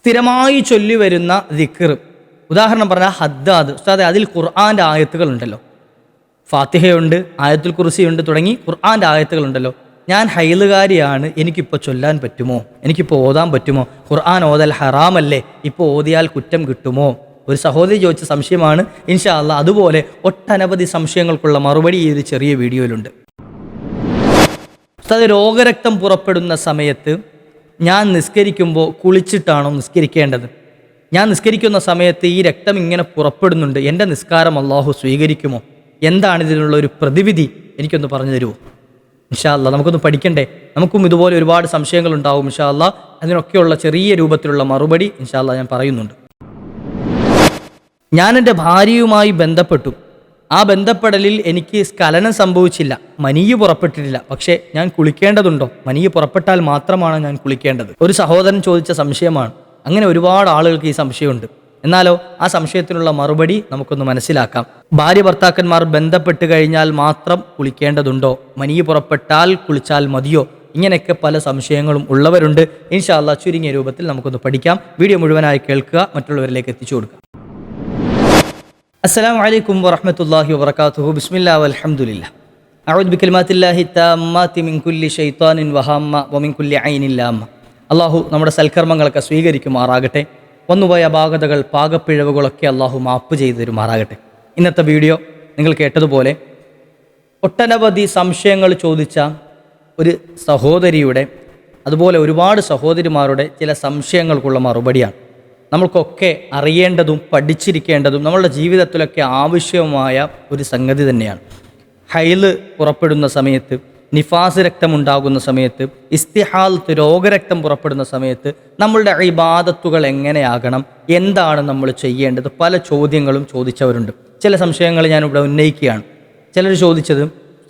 സ്ഥിരമായി ചൊല്ലി വരുന്ന ദിക്കർ ഉദാഹരണം പറഞ്ഞാൽ ഹദ്ദാദ്. ഉസ്താദെ അതിൽ ഖുർആാന്റെ ആയത്തുകളുണ്ടല്ലോ. ഫാത്തിഹയുണ്ട് ആയത്തുൽ കുറിസിയുണ്ട് തുടങ്ങി ഖുർആാന്റെ ആയത്തുകളുണ്ടല്ലോ. ഞാൻ ഹൈലുകാരിയാണ് എനിക്കിപ്പോൾ ചൊല്ലാൻ പറ്റുമോ? എനിക്കിപ്പോൾ ഓതാൻ പറ്റുമോ? ഖുർആൻ ഓതൽ ഹറാമല്ലേ? ഇപ്പോൾ ഓതിയാൽ കുറ്റം കിട്ടുമോ? ഒരു സഹോദരി ചോദിച്ച സംശയമാണ്. ഇൻഷാ അല്ല അതുപോലെ ഒട്ടനവധി സംശയങ്ങൾക്കുള്ള മറുപടി ഈ ഒരു ചെറിയ വീഡിയോയിലുണ്ട്. ഉസ്താദ് രോഗരക്തം പുറപ്പെടുന്ന സമയത്ത് ഞാൻ നിസ്കരിക്കുമ്പോൾ കുളിച്ചിട്ടാണോ നിസ്കരിക്കേണ്ടത്? ഞാൻ നിസ്കരിക്കുന്ന സമയത്ത് ഈ രക്തം ഇങ്ങനെ പുറപ്പെടുന്നുണ്ട്. എന്റെ നിസ്കാരം അള്ളാഹു സ്വീകരിക്കുമോ? എന്താണ് ഇതിനുള്ള ഒരു പ്രതിവിധി? എനിക്കൊന്ന് പറഞ്ഞു തരുമോ ഇൻഷാ അല്ലാ നമുക്കൊന്ന് പഠിക്കണ്ടേ? നമുക്കും ഇതുപോലെ ഒരുപാട് സംശയങ്ങൾ ഉണ്ടാവും ഇൻഷാ അല്ലാ അതിനൊക്കെയുള്ള ചെറിയ രൂപത്തിലുള്ള മറുപടി ഇൻഷാ അല്ലാ ഞാൻ പറയുന്നുണ്ട്. ഞാൻ എന്റെ ഭാര്യയുമായി ബന്ധപ്പെട്ടു. ആ ബന്ധപ്പെടലിൽ എനിക്ക് സ്ഖലനം സംഭവിച്ചില്ല. മനിയ് പുറപ്പെട്ടിട്ടില്ല. പക്ഷേ ഞാൻ കുളിക്കേണ്ടതുണ്ടോ? മനിയ് പുറപ്പെട്ടാൽ മാത്രമാണ് ഞാൻ കുളിക്കേണ്ടത്. ഒരു സഹോദരൻ ചോദിച്ച സംശയമാണ്. അങ്ങനെ ഒരുപാട് ആളുകൾക്ക് ഈ സംശയമുണ്ട്. എന്നാലോ ആ സംശയത്തിനുള്ള മറുപടി നമുക്കൊന്ന് മനസ്സിലാക്കാം. ഭാര്യ ഭർത്താക്കന്മാർ ബന്ധപ്പെട്ട് കഴിഞ്ഞാൽ മാത്രം കുളിക്കേണ്ടതുണ്ടോ? മനിയ് പുറപ്പെട്ടാൽ കുളിച്ചാൽ മതിയോ? ഇങ്ങനെയൊക്കെ പല സംശയങ്ങളും ഉള്ളവരുണ്ട്. ഇൻഷാല്ല ചുരുങ്ങിയ രൂപത്തിൽ നമുക്കൊന്ന് പഠിക്കാം. വീഡിയോ മുഴുവനായി കേൾക്കുക. മറ്റുള്ളവരിലേക്ക് എത്തിച്ചു കൊടുക്കുക. السلام عليكم ورحمة الله وبركاته بسم الله والحمد لله أعوذ بكلمات الله التامات من كل شيطان وهامة ومن كل عين لامة അള്ളാഹു നമ്മുടെ സൽക്കർമ്മങ്ങളൊക്കെ സ്വീകരിക്കുമാറാകട്ടെ വന്നുപോയ അപാകതകൾ പാകപ്പിഴവുകളൊക്കെ അള്ളാഹു മാപ്പ് ചെയ്തു തരുമാറാകട്ടെ ഇന്നത്തെ വീഡിയോ നിങ്ങൾ കേട്ടതുപോലെ ഒട്ടനവധി സംശയങ്ങൾ ചോദിച്ച ഒരു സഹോദരിയുടെ അതുപോലെ ഒരുപാട് സഹോദരിമാരുടെ ചില സംശയങ്ങൾക്കുള്ള മറുപടിയാണ് നമ്മൾക്കൊക്കെ അറിയേണ്ടതും പഠിച്ചിരിക്കേണ്ടതും നമ്മളുടെ ജീവിതത്തിലൊക്കെ ആവശ്യമായ ഒരു സംഗതി തന്നെയാണ്. ഹൈൽ പുറപ്പെടുന്ന സമയത്ത് നിഫാസ് രക്തമുണ്ടാകുന്ന സമയത്ത് ഇസ്തിഹാലത്ത് രോഗരക്തം പുറപ്പെടുന്ന സമയത്ത് നമ്മളുടെ ഇബാദത്തുകൾ എങ്ങനെയാകണം എന്താണ് നമ്മൾ ചെയ്യേണ്ടത്? പല ചോദ്യങ്ങളും ചോദിച്ചവരുണ്ട്. ചില സംശയങ്ങൾ ഞാനിവിടെ ഉന്നയിക്കുകയാണ്. ചിലർ ചോദിച്ചത്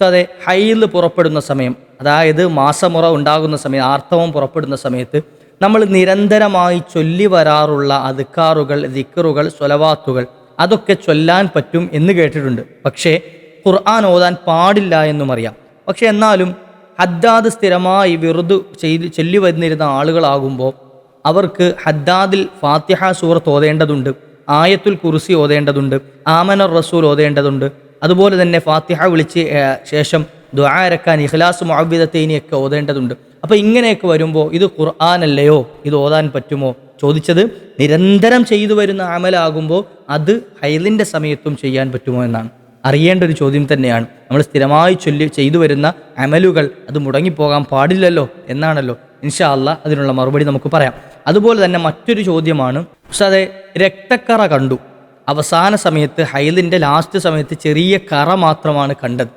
അതെ ഹൈൽ പുറപ്പെടുന്ന സമയം അതായത് മാസമുറ ഉണ്ടാകുന്ന സമയം ആർത്തവം പുറപ്പെടുന്ന സമയത്ത് നമ്മൾ നിരന്തരമായി ചൊല്ലി വരാറുള്ള അതുക്കാറുകൾ ദിക്കറുകൾ സ്വലവാത്തുകൾ അതൊക്കെ ചൊല്ലാൻ പറ്റും എന്ന് കേട്ടിട്ടുണ്ട്. പക്ഷേ ഖുർആൻ ഓതാൻ പാടില്ല എന്നും അറിയാം. പക്ഷെ എന്നാലും ഹദ്ദാദ് സ്ഥിരമായി വെറുതു ചെയ്ത് ചൊല്ലി വന്നിരുന്ന ആളുകളാകുമ്പോൾ അവർക്ക് ഹദ്ദാദിൽ ഫാത്തിഹ സൂറത്ത് ഓതേണ്ടതുണ്ട് ആയത്തുൽ കുർസി ഓതേണ്ടതുണ്ട് ആമനർ റസൂൽ ഓതേണ്ടതുണ്ട്. അതുപോലെ തന്നെ ഫാത്തിഹ വിളിച്ച് ശേഷം ദ്വാരക്കാൻ ഇഖ്ലാസ് മുഅവ്വിദത്തൈനിയൊക്കെ ഓതേണ്ടതുണ്ട്. അപ്പോൾ ഇങ്ങനെയൊക്കെ വരുമ്പോൾ ഇത് ഖുർആാനല്ലയോ? ഇത് ഓതാൻ പറ്റുമോ? ചോദിച്ചത് നിരന്തരം ചെയ്തു വരുന്ന അമലാകുമ്പോൾ അത് ഹൈലിന്റെ സമയത്തും ചെയ്യാൻ പറ്റുമോ എന്നാണ്. അറിയേണ്ട ഒരു ചോദ്യം തന്നെയാണ്. നമ്മൾ സ്ഥിരമായി ചൊല്ലി ചെയ്തു വരുന്ന അമലുകൾ അത് മുടങ്ങിപ്പോകാൻ പാടില്ലല്ലോ എന്നാണല്ലോ ഇൻഷാ അല്ല അതിനുള്ള മറുപടി നമുക്ക് പറയാം. അതുപോലെ തന്നെ മറ്റൊരു ചോദ്യമാണ്. അതെ രക്തക്കറ കണ്ടു. അവസാന സമയത്ത് ഹൈലിന്റെ ലാസ്റ്റ് സമയത്ത് ചെറിയ കറ മാത്രമാണ് കണ്ടത്.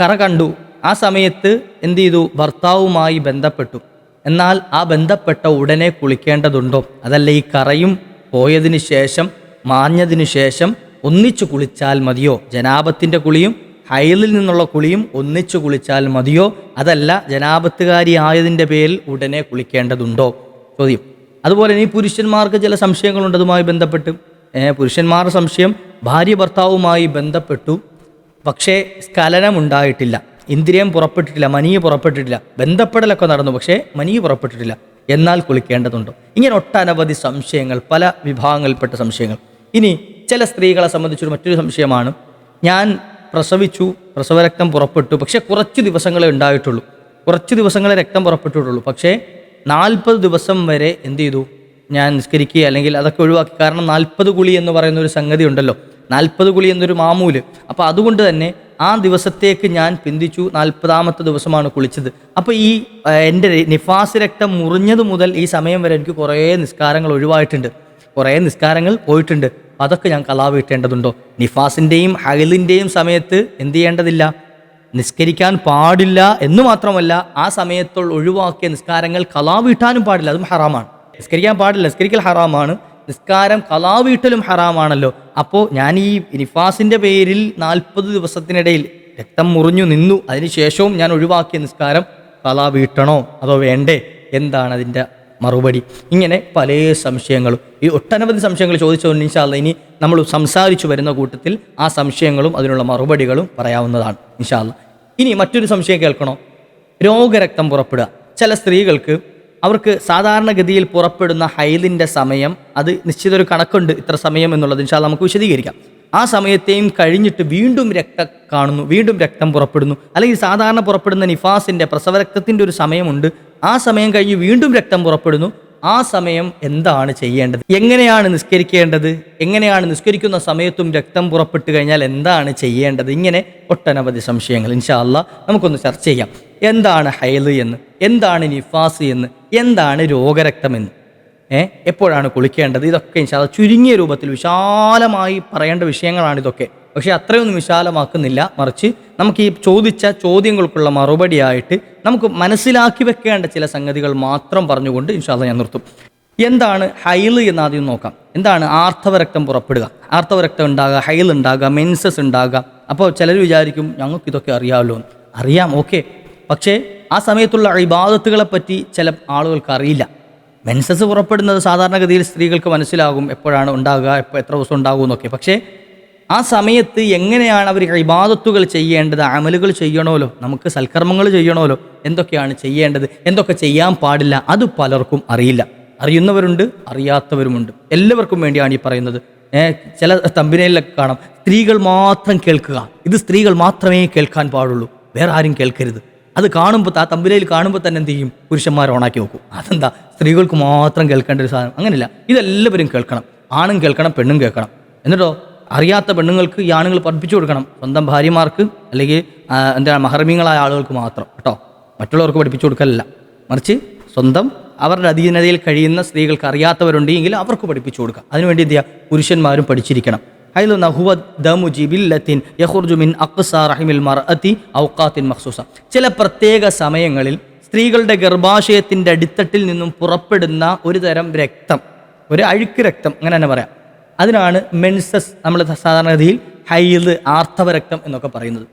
കറ കണ്ടു. ആ സമയത്ത് എന്ത് ചെയ്തു ഭർത്താവുമായി ബന്ധപ്പെട്ടു. എന്നാൽ ആ ബന്ധപ്പെട്ട ഉടനെ കുളിക്കേണ്ടതുണ്ടോ? അതല്ല ഈ കറയും പോയതിന് ശേഷം മാഞ്ഞതിനു ശേഷം ഒന്നിച്ചു കുളിച്ചാൽ മതിയോ? ജനാപത്തിന്റെ കുളിയും ഹൈലിൽ നിന്നുള്ള കുളിയും ഒന്നിച്ചു കുളിച്ചാൽ മതിയോ? അതല്ല ജനാപത്തുകാരി ആയതിന്റെ പേരിൽ ഉടനെ കുളിക്കേണ്ടതുണ്ടോ? ചോദ്യം. അതുപോലെ ഇനി പുരുഷന്മാർക്ക് ചില സംശയങ്ങളുണ്ട് അതുമായി ബന്ധപ്പെട്ട്. പുരുഷന്മാരുടെ സംശയം ഭാര്യ ഭർത്താവുമായി ബന്ധപ്പെട്ടു. പക്ഷേ സ്ഖലനം ഉണ്ടായിട്ടില്ല ഇന്ദ്രിയം പുറപ്പെട്ടിട്ടില്ല മനിയ പുറപ്പെട്ടിട്ടില്ല ബന്ധപ്പെടലൊക്കെ നടന്നു പക്ഷേ മനിയ പുറപ്പെട്ടിട്ടില്ല. എന്നാൽ കുളിക്കേണ്ടതുണ്ടോ. ഇങ്ങനെ ഒട്ടനവധി സംശയങ്ങൾ പല വിഭാഗങ്ങളിൽപ്പെട്ട സംശയങ്ങൾ. ഇനി ചില സ്ത്രീകളെ സംബന്ധിച്ചൊരു മറ്റൊരു സംശയമാണ്. ഞാൻ പ്രസവിച്ചു പ്രസവരക്തം പുറപ്പെട്ടു പക്ഷേ കുറച്ച് ദിവസങ്ങളെ ഉണ്ടായിട്ടുള്ളൂ. കുറച്ച് ദിവസങ്ങളെ രക്തം പുറപ്പെട്ടിട്ടുള്ളൂ. പക്ഷേ നാൽപ്പത് ദിവസം വരെ എന്ത് ചെയ്തു? ഞാൻ നിസ്കരിക്കുക അല്ലെങ്കിൽ അതൊക്കെ ഒഴിവാക്കി. കാരണം നാൽപ്പത് കുളി എന്ന് പറയുന്ന ഒരു സംഗതി ഉണ്ടല്ലോ. നാൽപ്പത് കുളി എന്നൊരു മാമൂൽ. അപ്പോൾ അതുകൊണ്ട് തന്നെ ആ ദിവസത്തേക്ക് ഞാൻ പിന്തിച്ചു. നാൽപ്പതാമത്തെ ദിവസമാണ് കുളിച്ചത്. അപ്പോൾ ഈ എന്റെ നിഫാസ് രക്തം മുറിഞ്ഞത് മുതൽ ഈ സമയം വരെ എനിക്ക് കുറേ നിസ്കാരങ്ങൾ ഒഴിവായിട്ടുണ്ട്. കുറേ നിസ്കാരങ്ങൾ പോയിട്ടുണ്ട്. അതൊക്കെ ഞാൻ കലാവിട്ടേണ്ടതുണ്ടോ നിഫാസിന്റെയും ഹൈലിന്റെയും സമയത്ത് എന്ത് ചെയ്യേണ്ടതില്ല? നിസ്കരിക്കാൻ പാടില്ല എന്ന് മാത്രമല്ല ആ സമയത്തുള്ള ഒഴിവാക്കിയ നിസ്കാരങ്ങൾ കലാവിട്ടാനും പാടില്ല. അതും ഹറാമാണ്. നിസ്കരിക്കാൻ പാടില്ല. നിസ്കരിക്കൽ ഹറാമാണ്. നിസ്കാരം കലാവീട്ടലും ഹറാമാണല്ലോ. അപ്പോൾ ഞാൻ ഈ നിഫാസിന്റെ പേരിൽ നാൽപ്പത് ദിവസത്തിനിടയിൽ രക്തം മുറിഞ്ഞു നിന്നു. അതിനുശേഷവും ഞാൻ ഒഴിവാക്കിയ നിസ്കാരം കലാവീട്ടണോ? അതോ വേണ്ടേ? എന്താണ് അതിന്റെ മറുപടി? ഇങ്ങനെ പല സംശയങ്ങളും. ഈ ഒട്ടനവധി സംശയങ്ങൾ ചോദിച്ചുകൊണ്ട് ഇൻഷാല്ല ഇനി നമ്മൾ സംസാരിച്ചു വരുന്ന കൂട്ടത്തിൽ ആ സംശയങ്ങളും അതിനുള്ള മറുപടികളും പറയാവുന്നതാണ് ഇൻഷാല്ല ഇനി മറ്റൊരു സംശയം കേൾക്കണോ? രോഗരക്തം പുറപ്പെടുക. ചില സ്ത്രീകൾക്ക് അവർക്ക് സാധാരണഗതിയിൽ പുറപ്പെടുന്ന ഹൈലിന്റെ സമയം അത് നിശ്ചിത ഒരു കണക്കുണ്ട് ഇത്ര സമയം എന്നുള്ളത്. ഇൻഷാ നമുക്ക് വിശദീകരിക്കാം. ആ സമയത്തെയും കഴിഞ്ഞിട്ട് വീണ്ടും രക്തം കാണുന്നു വീണ്ടും രക്തം പുറപ്പെടുന്നു. അല്ലെങ്കിൽ സാധാരണ പുറപ്പെടുന്ന നിഫാസിന്റെ പ്രസവരക്തത്തിന്റെ ഒരു സമയമുണ്ട്. ആ സമയം കഴിഞ്ഞ് വീണ്ടും രക്തം പുറപ്പെടുന്നു. ആ സമയം എന്താണ് ചെയ്യേണ്ടത്? എങ്ങനെയാണ് നിസ്കരിക്കേണ്ടത്? എങ്ങനെയാണ് നിസ്കരിക്കുന്ന സമയത്തും രക്തം പുറപ്പെട്ടു കഴിഞ്ഞാൽ എന്താണ് ചെയ്യേണ്ടത്? ഇങ്ങനെ ഒട്ടനവധി സംശയങ്ങൾ. ഇൻഷാ അല്ലാ നമുക്കൊന്ന് ചർച്ച ചെയ്യാം. എന്താണ് ഹൈൽ എന്ന്? എന്താണ് നിഫാസ് എന്ന്? എന്താണ് രോഗരക്തമെന്ന് ഏ? എപ്പോഴാണ് കുളിക്കേണ്ടത്? ഇതൊക്കെ അല്ലാ ചുരുങ്ങിയ രൂപത്തിൽ വിശാലമായി പറയേണ്ട വിഷയങ്ങളാണ് ഇതൊക്കെ. പക്ഷേ അത്രയൊന്നും വിശാലമാക്കുന്നില്ല. മറിച്ച് നമുക്ക് ഈ ചോദിച്ച ചോദ്യങ്ങൾക്കുള്ള മറുപടിയായിട്ട് നമുക്ക് മനസ്സിലാക്കി വെക്കേണ്ട ചില സംഗതികൾ മാത്രം പറഞ്ഞുകൊണ്ട് ഇൻഷാല്ല ഞാൻ നിർത്തും. എന്താണ് ഹൈൽ എന്ന് ആദ്യം നോക്കാം. എന്താണ് ആർത്തവരക്തം പുറപ്പെടുക? ആർത്തവരക്തം ഉണ്ടാകുക ഹൈൽ ഉണ്ടാകുക മെൻസസ് ഉണ്ടാകുക. അപ്പോൾ ചിലർ വിചാരിക്കും ഞങ്ങൾക്ക് ഇതൊക്കെ അറിയാമല്ലോ. അറിയാം ഓക്കെ. പക്ഷേ ആ സമയത്തുള്ള ഇബാദത്തുകളെ പറ്റി ചില ആളുകൾക്ക് അറിയില്ല മെൻസസ് പുറപ്പെടുന്നത് സാധാരണഗതിയിൽ സ്ത്രീകൾക്ക് മനസ്സിലാകും എപ്പോഴാണ് ഉണ്ടാകുക എപ്പോൾ എത്ര ദിവസം ഉണ്ടാകും എന്നൊക്കെ. പക്ഷേ ആ സമയത്ത് എങ്ങനെയാണ് അവർ ഇബാദത്തുകൾ ചെയ്യേണ്ടത് അമലുകൾ ചെയ്യണമല്ലോ നമുക്ക് സൽക്കർമ്മങ്ങൾ ചെയ്യണമല്ലോ എന്തൊക്കെയാണ് ചെയ്യേണ്ടത് എന്തൊക്കെ ചെയ്യാൻ പാടില്ല അത് പലർക്കും അറിയില്ല. അറിയുന്നവരുണ്ട് അറിയാത്തവരുമുണ്ട്. എല്ലാവർക്കും വേണ്ടിയാണ് ഈ പറയുന്നത്. ചില തമ്പിനയിലൊക്കെ കാണാം സ്ത്രീകൾ മാത്രം കേൾക്കുക. ഇത് സ്ത്രീകൾ മാത്രമേ കേൾക്കാൻ പാടുള്ളൂ. വേറെ ആരും കേൾക്കരുത്. അത് കാണുമ്പോൾ ആ തമ്പുരയിൽ കാണുമ്പോൾ തന്നെ എന്ത് ചെയ്യും? പുരുഷന്മാർ ഓണാക്കി നോക്കും അതെന്താ? സ്ത്രീകൾക്ക് മാത്രം കേൾക്കേണ്ട ഒരു സാധനം. അങ്ങനെയല്ല. ഇതെല്ലാവരും കേൾക്കണം. ആണും കേൾക്കണം പെണ്ണും കേൾക്കണം. എന്നിട്ടോ? അറിയാത്ത പെണ്ണുങ്ങൾക്ക് ഈ ആണുങ്ങൾ പഠിപ്പിച്ചു കൊടുക്കണം. സ്വന്തം ഭാര്യമാർക്ക് അല്ലെങ്കിൽ എന്താ മഹർമീങ്ങളായ ആളുകൾക്ക് മാത്രം. കേട്ടോ? മറ്റുള്ളവർക്ക് പഠിപ്പിച്ചു കൊടുക്കലല്ല. മറിച്ച് സ്വന്തം അവരുടെ അധീനതയിൽ കഴിയുന്ന സ്ത്രീകൾക്ക് അറിയാത്തവരുണ്ടെങ്കിൽ അവർക്ക് പഠിപ്പിച്ചു കൊടുക്കുക അതിനുവേണ്ടി എന്ത് ചെയ്യുക? പുരുഷന്മാരും പഠിച്ചിരിക്കണം. ഹൈലു നഹുവ ദമു ജിബില്ലത്തിൻ യഹുർജു മിൻ അഖ്സാ റഹിമിൽ മർഅത്തി ഔക്കാത്തിൻ മഖ്സൂസ. ചില പ്രത്യേക സമയങ്ങളിൽ സ്ത്രീകളുടെ ഗർഭാശയത്തിന്റെ അടിത്തട്ടിൽ നിന്നും പുറപ്പെടുന്ന ഒരു തരം രക്തം ഒരു അഴുക്ക് രക്തം അങ്ങനെ തന്നെ പറയാം. അതിനാണ് മെൻസസ് നമ്മൾ സാധാരണഗതിയിൽ ഹൈൽ ആർത്തവ രക്തം എന്നൊക്കെ പറയുന്നത്.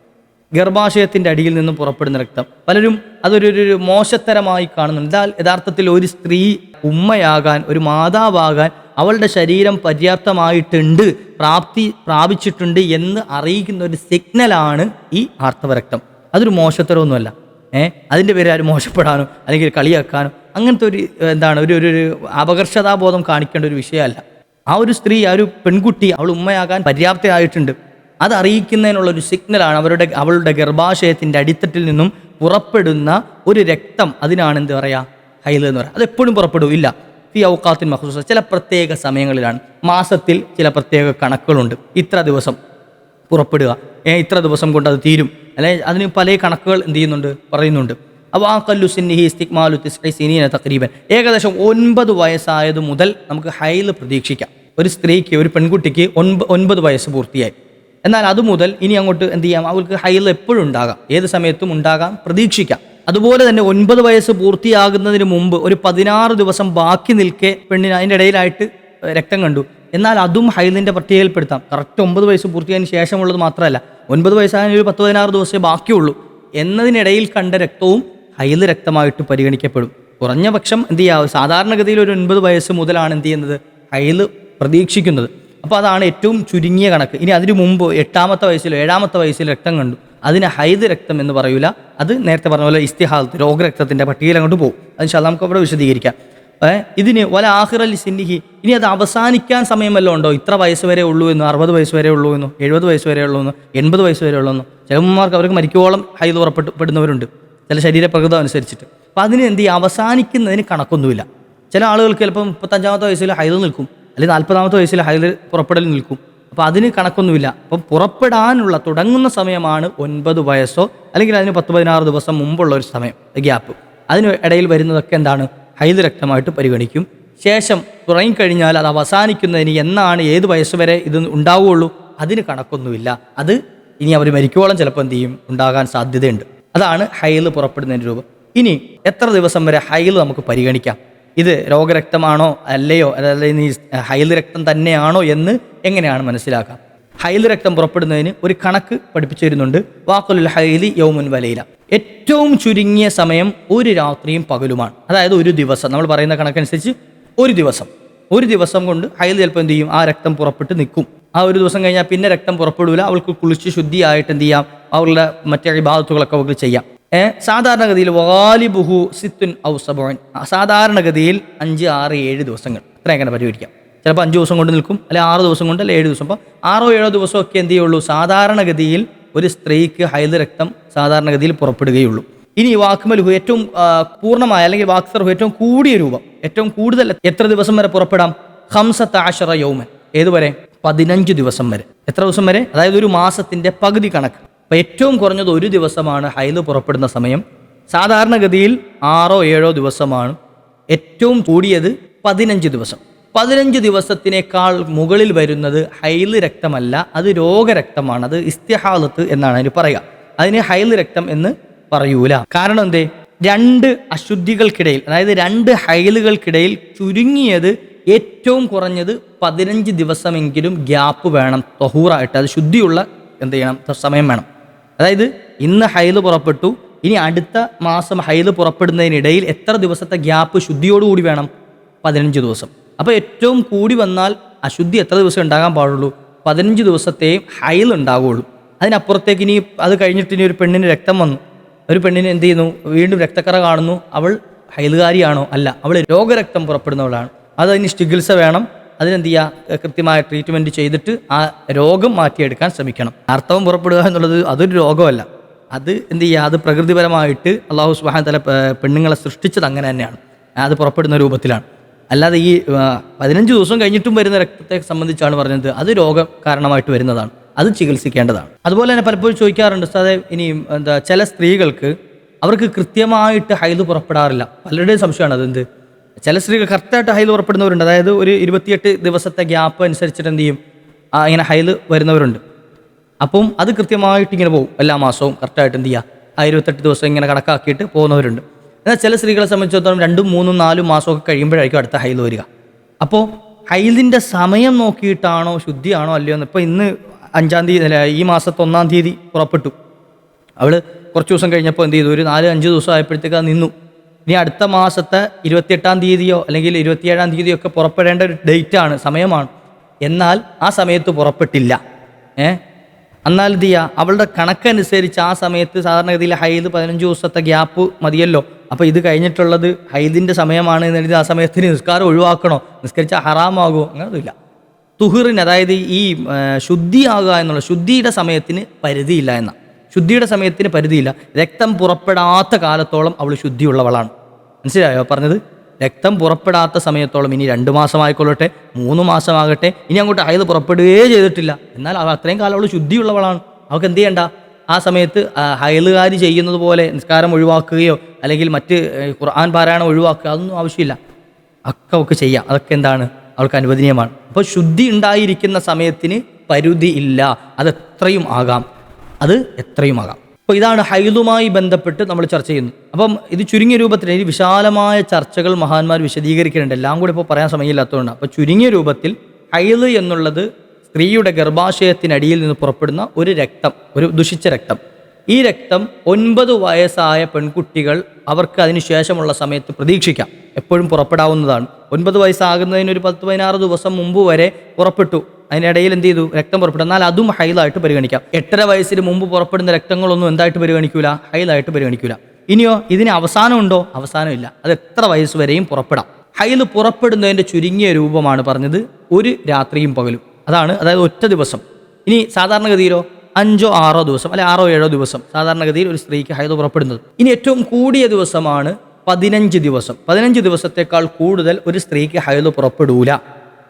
ഗർഭാശയത്തിന്റെ അടിയിൽ നിന്നും പുറപ്പെടുന്ന രക്തം. പലരും അതൊരു ഒരു മോശത്തരമായി കാണുന്നുണ്ട്. എന്നാൽ യഥാർത്ഥത്തിൽ ഒരു സ്ത്രീ ഉമ്മയാകാൻ ഒരു മാതാവാകാൻ അവളുടെ ശരീരം പര്യാപ്തമായിട്ടുണ്ട് പ്രാപ്തി പ്രാപിച്ചിട്ടുണ്ട് എന്ന് അറിയിക്കുന്ന ഒരു സിഗ്നലാണ് ഈ ആർത്തവരക്തം. അതൊരു മോശത്തരമൊന്നുമല്ല. ഏഹ് അതിന്റെ പേര് ആരും മോശപ്പെടാനോ അല്ലെങ്കിൽ കളിയാക്കാനോ അങ്ങനത്തെ ഒരു എന്താണ് ഒരു ഒരു അപകർഷതാബോധം കാണിക്കേണ്ട ഒരു വിഷയമല്ല. ആ ഒരു സ്ത്രീ ആ ഒരു പെൺകുട്ടി അവൾ ഉമ്മയാകാൻ പര്യാപ്തയായിട്ടുണ്ട്. അത് അറിയിക്കുന്നതിനുള്ള ഒരു സിഗ്നലാണ് അവരുടെ അവളുടെ ഗർഭാശയത്തിന്റെ അടിത്തട്ടിൽ നിന്നും പുറപ്പെടുന്ന ഒരു രക്തം. അതിനാണ് എന്ത് പറയുക ഹൈൽ എന്ന് പറയുക അത് എപ്പോഴും പുറപ്പെടും ഇല്ല ഫി ഔക്കാത്തിൻ മഹസൂസ ചില പ്രത്യേക സമയങ്ങളിലാണ്. മാസത്തിൽ ചില പ്രത്യേക കണക്കുകളുണ്ട്. ഇത്ര ദിവസം പുറപ്പെടുക. ഏ ഇത്ര ദിവസം കൊണ്ട് അത് തീരും. അല്ലെ അതിന് പല കണക്കുകൾ എന്ത് ചെയ്യുന്നുണ്ട്? പറയുന്നുണ്ട്. അപ്പോൾ ആ കല്ലു സിന്നിഹി ഇസ്തിക്മാലു തിസ്ഐ സിനീന തക്രീബൻ. ഏകദേശം ഒൻപത് വയസ്സായത് മുതൽ നമുക്ക് ഹൈൽ പ്രതീക്ഷിക്കാം. ഒരു സ്ത്രീക്ക് ഒരു പെൺകുട്ടിക്ക് ഒൻപ ഒൻപത് വയസ്സ് പൂർത്തിയായി. എന്നാൽ അതുമുതൽ ഇനി അങ്ങോട്ട് എന്ത് ചെയ്യാം? അവൾക്ക് ഹൈൽ എപ്പോഴും ഉണ്ടാകാം. ഏത് സമയത്തും ഉണ്ടാകാം. പ്രതീക്ഷിക്കാം. അതുപോലെ തന്നെ ഒൻപത് വയസ്സ് പൂർത്തിയാകുന്നതിന് മുമ്പ് ഒരു പതിനാറ് ദിവസം ബാക്കി നിൽക്കെ പെണ്ണിന് അതിന്റെ ഇടയിലായിട്ട് രക്തം കണ്ടു. എന്നാൽ അതും ഹൈലിന്റെ പട്ടികയിൽപ്പെടുത്താം കറക്റ്റ് ഒമ്പത് വയസ്സ് പൂർത്തിയായതിനു ശേഷമുള്ളത് മാത്രമല്ല ഒൻപത് വയസ്സായ ഒരു പത്ത് പതിനാറ് ദിവസമേ ബാക്കിയുള്ളൂ. എന്നതിനിടയിൽ കണ്ട രക്തവും ഹൈൽ രക്തമായിട്ട് പരിഗണിക്കപ്പെടും. കുറഞ്ഞ പക്ഷം എന്ത് ചെയ്യുക സാധാരണഗതിയിൽ ഒരു ഒൻപത് വയസ്സ് മുതലാണ് എന്ത് ചെയ്യുന്നത്? ഹൈൽ പ്രതീക്ഷിക്കുന്നത്. അപ്പോൾ അതാണ് ഏറ്റവും ചുരുങ്ങിയ കണക്ക്. ഇനി അതിനു മുമ്പ് എട്ടാമത്തെ വയസ്സിലോ ഏഴാമത്തെ വയസ്സിൽ രക്തം കണ്ടു. അതിന് ഹൈദ് രക്തം എന്ന് പറയൂല. അത് നേരത്തെ പറഞ്ഞ പോലെ ഇസ്തിഹാദ് രോഗരക്തത്തിന്റെ പട്ടികയിൽ അങ്ങോട്ട് പോകും അതിന് നമുക്ക് അവിടെ വിശദീകരിക്കാം. ഇതിന് വല ആഹിറൽ സിന്നിഹി ഇനി അത് അവസാനിക്കാൻ സമയമല്ലോ ഉണ്ടോ? ഇത്ര വയസ്സ് വരെ ഉള്ളൂ എന്ന് അറുപത് വയസ്സ് വരെ ഉള്ളൂ എന്ന് എഴുപത് വയസ്സ് വരെ ഉള്ളൂ എന്ന് എൺപത് വയസ്സ് വരെ ഉള്ളൂ എന്ന്. ചിലന്മാർക്ക് അവർക്ക് മരിക്കുവോളം ഹൈദ് ഉറപ്പെടുന്നവരുണ്ട് ചില ശരീരപ്രകൃതം അനുസരിച്ചിട്ട്. അപ്പം അതിന് എന്ത് ചെയ്യും? അവസാനിക്കുന്നതിന് കണക്കൊന്നുമില്ല. ചില ആളുകൾക്ക് ചിലപ്പോൾ മുപ്പത്തഞ്ചാമത്തെ വയസ്സിൽ ഹൈദ് നിൽക്കും. അല്ലെങ്കിൽ നാൽപ്പതാമത്തെ വയസ്സിൽ ഹൈദ് പുറപ്പെടൽ നിൽക്കും. അപ്പോൾ അതിന് കണക്കൊന്നുമില്ല. അപ്പം പുറപ്പെടാനുള്ള തുടങ്ങുന്ന സമയമാണ് ഒൻപത് വയസ്സോ അല്ലെങ്കിൽ അതിന് പത്ത് പതിനാറ് ദിവസം മുമ്പുള്ള ഒരു സമയം ഗ്യാപ്പ്. അതിന് ഇടയിൽ വരുന്നതൊക്കെ എന്താണ്? ഹൈദ് രക്തമായിട്ട് പരിഗണിക്കും. ശേഷം തുടങ്ങിക്കഴിഞ്ഞാൽ അത് അവസാനിക്കുന്നതിന് എന്നാണ് ഏത് വയസ്സ് വരെ ഇത് ഉണ്ടാവുകയുള്ളൂ? അതിന് കണക്കൊന്നുമില്ല. അത് ഇനി അവർ മരിക്കുവോളം ചിലപ്പോൾ എന്ത് ചെയ്യും? ഉണ്ടാകാൻ സാധ്യതയുണ്ട്. അതാണ് ഹൈൽ പുറപ്പെടുന്നതിന്റെ രൂപം. ഇനി എത്ര ദിവസം വരെ ഹൈൽ നമുക്ക് പരിഗണിക്കാം? ഇത് രോഗരക്തമാണോ അല്ലയോ? അതായത് ഇനി ഹൈൽ രക്തം തന്നെയാണോ എന്ന് എങ്ങനെയാണ് മനസ്സിലാക്കാം? ഹൈൽ രക്തം പുറപ്പെടുന്നതിന് ഒരു കണക്ക് പഠിപ്പിച്ചു തരുന്നുണ്ട്. വാക്കുൽ ഹൈലി യൗമുൻ വലയില ഏറ്റവും ചുരുങ്ങിയ സമയം ഒരു രാത്രിയും പകലുമാണ്. അതായത് ഒരു ദിവസം. നമ്മൾ പറയുന്ന കണക്കനുസരിച്ച് ഒരു ദിവസം. ഒരു ദിവസം കൊണ്ട് ഹൈൽ ചിലപ്പോൾ എന്ത് ചെയ്യും? ആ രക്തം പുറപ്പെട്ട് നിൽക്കും. ആ ഒരു ദിവസം കഴിഞ്ഞാൽ പിന്നെ രക്തം പുറപ്പെടില്ല അവൾക്ക് കുളിച്ച് ശുദ്ധിയായിട്ട് എന്ത് ചെയ്യാം? അവളുടെ മറ്റേ വിഭാഗത്തുകളൊക്കെ അവൾക്ക് ചെയ്യാം. സാധാരണഗതിയിൽ വാലിബുഹു സിത്തുൻ ഔസബോൻ സാധാരണഗതിയിൽ അഞ്ച് ആറ് ഏഴ് ദിവസങ്ങൾ. എങ്ങനെ പരിഹരിക്കാം ചിലപ്പോൾ അഞ്ച് ദിവസം കൊണ്ട് നിൽക്കും അല്ലെ ആറ് ദിവസം കൊണ്ട് അല്ലെങ്കിൽ ഏഴ് ദിവസം. അപ്പോൾ ആറോ ഏഴോ ദിവസമൊക്കെ എന്ത് ചെയ്യുള്ളൂ? സാധാരണഗതിയിൽ ഒരു സ്ത്രീക്ക് ഹൈദ് രക്തം സാധാരണഗതിയിൽ പുറപ്പെടുകയുള്ളൂ. ഇനി വാക്മലുഹു ഏറ്റവും പൂർണമായ അല്ലെങ്കിൽ വാക്സർഹു ഏറ്റവും കൂടിയ രൂപം ഏറ്റവും കൂടുതൽ എത്ര ദിവസം വരെ പുറപ്പെടാം? ഹംസത്ത് ആശറ യൗമൻ. ഏതുവരെ പതിനഞ്ച് ദിവസം വരെ. എത്ര ദിവസം വരെ? അതായത് ഒരു മാസത്തിന്റെ പകുതി കണക്ക്. അപ്പൊ ഏറ്റവും കുറഞ്ഞത് ഒരു ദിവസമാണ് ഹൈദ് പുറപ്പെടുന്ന സമയം. സാധാരണഗതിയിൽ ആറോ ഏഴോ ദിവസമാണ് ഏറ്റവും കൂടിയത് പതിനഞ്ച് ദിവസം. പതിനഞ്ച് ദിവസത്തിനേക്കാൾ മുകളിൽ വരുന്നത് ഹൈൽ രക്തമല്ല അത് രോഗരക്തമാണ് അത് ഇസ്തിഹാലത്ത് എന്നാണ് അതിന് പറയുക. അതിന് ഹൈൽ രക്തം എന്ന് പറയൂല. കാരണം എന്തേ? രണ്ട് അശുദ്ധികൾക്കിടയിൽ അതായത് രണ്ട് ഹൈലുകൾക്കിടയിൽ ചുരുങ്ങിയത് ഏറ്റവും കുറഞ്ഞത് പതിനഞ്ച് ദിവസമെങ്കിലും ഗ്യാപ്പ് വേണം തൊഹൂറായിട്ട്. അത് ശുദ്ധിയുള്ള എന്ത് ചെയ്യണം? സമയം വേണം. അതായത് ഇന്ന് ഹൈൽ പുറപ്പെട്ടു ഇനി അടുത്ത മാസം ഹൈൽ പുറപ്പെടുന്നതിനിടയിൽ എത്ര ദിവസത്തെ ഗ്യാപ്പ് ശുദ്ധിയോടുകൂടി വേണം? പതിനഞ്ച് ദിവസം. അപ്പോൾ ഏറ്റവും കൂടി വന്നാൽ അശുദ്ധി എത്ര ദിവസം ഉണ്ടാകാൻ പാടുള്ളൂ? പതിനഞ്ച് ദിവസത്തെയും ഹൈൽ ഉണ്ടാവുകയുള്ളൂ അതിനപ്പുറത്തേക്ക് ഇനി അത് കഴിഞ്ഞിട്ട് ഇനി ഒരു പെണ്ണിന് രക്തം വന്നു. ഒരു പെണ്ണിന് എന്ത് ചെയ്യുന്നു? വീണ്ടും രക്തക്കറ കാണുന്നു. അവൾ ഹൈലുകാരിയാണോ? അല്ല. അവൾ രോഗരക്തം പുറപ്പെടുന്നവളാണ്. അതതിന് ചികിത്സ വേണം. അതിനെന്ത് ചെയ്യുക കൃത്യമായ ട്രീറ്റ്മെന്റ് ചെയ്തിട്ട് ആ രോഗം മാറ്റിയെടുക്കാൻ ശ്രമിക്കണം. അർത്ഥവും പുറപ്പെടുക എന്നുള്ളത് അതൊരു രോഗമല്ല. അത് എന്ത് ചെയ്യുക അത് പ്രകൃതിപരമായിട്ട് അള്ളാഹു സുബാൻ തല പെണ്ണുങ്ങളെ സൃഷ്ടിച്ചത് അങ്ങനെ തന്നെയാണ്. അത് പുറപ്പെടുന്ന രൂപത്തിലാണ്. അല്ലാതെ ഈ പതിനഞ്ച് ദിവസം കഴിഞ്ഞിട്ടും വരുന്ന രക്തത്തെ സംബന്ധിച്ചാണ് പറഞ്ഞത്. അത് രോഗം കാരണമായിട്ട് വരുന്നതാണ്. അത് ചികിത്സിക്കേണ്ടതാണ്. അതുപോലെ തന്നെ പലപ്പോഴും ചോദിക്കാറുണ്ട് സാറേ ഇനി എന്താ ചില സ്ത്രീകൾക്ക് അവർക്ക് കൃത്യമായിട്ട് ഹൈദ് പുറപ്പെടാറില്ല. പലരുടെയും സംശയമാണ് അതെന്ത്? ചില സ്ത്രീകൾ കറക്റ്റായിട്ട് ഹൈൽ പുറപ്പെടുന്നവരുണ്ട്. അതായത് ഒരു ഇരുപത്തിയെട്ട് ദിവസത്തെ ഗ്യാപ്പ് അനുസരിച്ചിട്ട് എന്ത് ചെയ്യും? ഇങ്ങനെ ഹൈൽ വരുന്നവരുണ്ട്. അപ്പം അത് കൃത്യമായിട്ട് ഇങ്ങനെ പോകും. എല്ലാ മാസവും കറക്റ്റായിട്ട് എന്ത് ചെയ്യുക? ആ ഇരുപത്തെട്ട് ദിവസം ഇങ്ങനെ കണക്കാക്കിയിട്ട് പോകുന്നവരുണ്ട്. എന്നാൽ ചില സ്ത്രീകളെ സംബന്ധിച്ചിടത്തോളം രണ്ടും മൂന്നും നാലും മാസമൊക്കെ കഴിയുമ്പോഴായിരിക്കും അടുത്ത ഹൈൽ വരിക. അപ്പോൾ ഹൈലിന്റെ സമയം നോക്കിയിട്ടാണോ ശുദ്ധിയാണോ അല്ലയോ എന്ന് ഇപ്പോൾ ഇന്ന് അഞ്ചാം തീയതി അല്ല ഈ മാസത്തെ ഒന്നാം തീയതി പുറപ്പെട്ടു അവൾ കുറച്ച് ദിവസം കഴിഞ്ഞപ്പോൾ എന്ത് ചെയ്തു? ഒരു നാല് അഞ്ച് ദിവസം ആയപ്പോഴത്തേക്ക് അത് നിന്നു. ഇനി അടുത്ത മാസത്തെ ഇരുപത്തിയെട്ടാം തീയതിയോ അല്ലെങ്കിൽ ഇരുപത്തിയേഴാം തീയതിയോ ഒക്കെ പുറപ്പെടേണ്ട ഒരു ഡേറ്റ് ആണ് സമയമാണ്. എന്നാൽ ആ സമയത്ത് പുറപ്പെട്ടില്ല. ഏ? എന്നാൽ എന്ത് ചെയ്യുക അവളുടെ കണക്കനുസരിച്ച് ആ സമയത്ത് സാധാരണഗതിയിൽ ഹൈദ് പതിനഞ്ച് ദിവസത്തെ ഗ്യാപ്പ് മതിയല്ലോ. അപ്പോൾ ഇത് കഴിഞ്ഞിട്ടുള്ളത് ഹൈദിന്റെ സമയമാണ് എന്ന് എഴുതി ആ സമയത്തിന് നിസ്കാരം ഒഴിവാക്കണോ? നിസ്കരിച്ചാൽ ഹറാമാകുമോ? അങ്ങനൊന്നുമില്ല. തുഹിറിന് അതായത് ഈ ശുദ്ധിയാകുക എന്നുള്ള ശുദ്ധിയുടെ സമയത്തിന് പരിധിയില്ല എന്ന. ശുദ്ധിയുടെ സമയത്തിന് പരിധിയില്ല. രക്തം പുറപ്പെടാത്ത കാലത്തോളം അവൾ ശുദ്ധിയുള്ളവളാണ്. മനസ്സിലായോ പറഞ്ഞത്? രക്തം പുറപ്പെടാത്ത സമയത്തോളം ഇനി രണ്ട് മാസമായിക്കൊള്ളട്ടെ മൂന്ന് മാസമാകട്ടെ ഇനി അങ്ങോട്ട് അയത് പുറപ്പെടുകയേ ചെയ്തിട്ടില്ല. എന്നാൽ അവൾ അത്രയും കാലം അവൾ ശുദ്ധിയുള്ളവളാണ്. അവൾക്ക് എന്ത് ചെയ്യണ്ട? ആ സമയത്ത് ഹയലുകാർ ചെയ്യുന്നത് പോലെ നിസ്കാരം ഒഴിവാക്കുകയോ അല്ലെങ്കിൽ മറ്റ് ഖുർആൻ പാരായണം ഒഴിവാക്കുക അതൊന്നും ആവശ്യമില്ല. ഒക്കെ അവൾക്ക് ചെയ്യാം. അതൊക്കെ എന്താണ്? അവൾക്ക് അനുവദനീയമാണ്. അപ്പോൾ ശുദ്ധി ഉണ്ടായിരിക്കുന്ന സമയത്തിന് പരിധി ഇല്ല. അത് എത്രയും ആകാം. അത് എത്രയും ആകാം. അപ്പോൾ ഇതാണ് ഹൈലുമായി ബന്ധപ്പെട്ട് നമ്മൾ ചർച്ച ചെയ്യുന്നത്. അപ്പം ഇത് ചുരുങ്ങിയ രൂപത്തിൽ ഈ വിശാലമായ ചർച്ചകൾ മഹാന്മാർ വിശദീകരിക്കുന്നുണ്ട്. എല്ലാം കൂടി ഇപ്പോൾ പറയാൻ സമയമില്ലാത്തതുകൊണ്ട് അപ്പോൾ ചുരുങ്ങിയ രൂപത്തിൽ ഹൈൽ എന്നുള്ളത് സ്ത്രീയുടെ ഗർഭാശയത്തിനടിയിൽ നിന്ന് പുറപ്പെടുന്ന ഒരു രക്തം ഒരു ദുഷിച്ച രക്തം. ഈ രക്തം ഒൻപത് വയസ്സായ പെൺകുട്ടികൾ അവർക്ക് അതിന് ശേഷമുള്ള സമയത്ത് പ്രതീക്ഷിക്കാം. എപ്പോഴും പുറപ്പെടാവുന്നതാണ്. ഒൻപത് വയസ്സാകുന്നതിന് ഒരു പത്ത് പതിനാറ് ദിവസം മുമ്പ് വരെ പുറപ്പെട്ടു. അതിനിടയിൽ എന്ത് ചെയ്തു? രക്തം പുറപ്പെട്ടു. എന്നാൽ അതും ഹൈലായിട്ട് പരിഗണിക്കാം. എട്ടര വയസ്സിന് മുമ്പ് പുറപ്പെടുന്ന രക്തങ്ങളൊന്നും എന്തായിട്ട് പരിഗണിക്കൂല? ഹൈലായിട്ട് പരിഗണിക്കൂല. ഇനിയോ ഇതിന് അവസാനമുണ്ടോ അവസാനമില്ല അത് എത്ര വയസ്സ് വരെയും പുറപ്പെടാം. ഹൈൽ പുറപ്പെടുന്നതിന്റെ ചുരുങ്ങിയ രൂപമാണ് പറഞ്ഞത് ഒരു രാത്രിയും പകലും. അതാണ് അതായത് ഒറ്റ ദിവസം. ഇനി സാധാരണഗതിയിലോ അഞ്ചോ ആറോ ദിവസം അല്ലെ ആറോ ഏഴോ ദിവസം സാധാരണഗതിയിൽ ഒരു സ്ത്രീക്ക് ഹൈദ് പുറപ്പെടുന്നത്. ഇനി ഏറ്റവും കൂടിയ ദിവസമാണ് പതിനഞ്ച് ദിവസം. പതിനഞ്ച് ദിവസത്തേക്കാൾ കൂടുതൽ ഒരു സ്ത്രീക്ക് ഹൈദ് പുറപ്പെടൂല.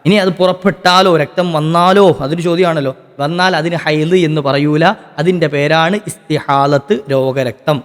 ഇനി അത് പുറപ്പെട്ടാലോ രക്തം വന്നാലോ അതൊരു ചോദ്യമാണല്ലോ. വന്നാൽ അതിന് ഹൈദ് എന്ന് പറയൂല. അതിന്റെ പേരാണ് ഇസ്തിഹാലത്ത് രോഗരക്തം.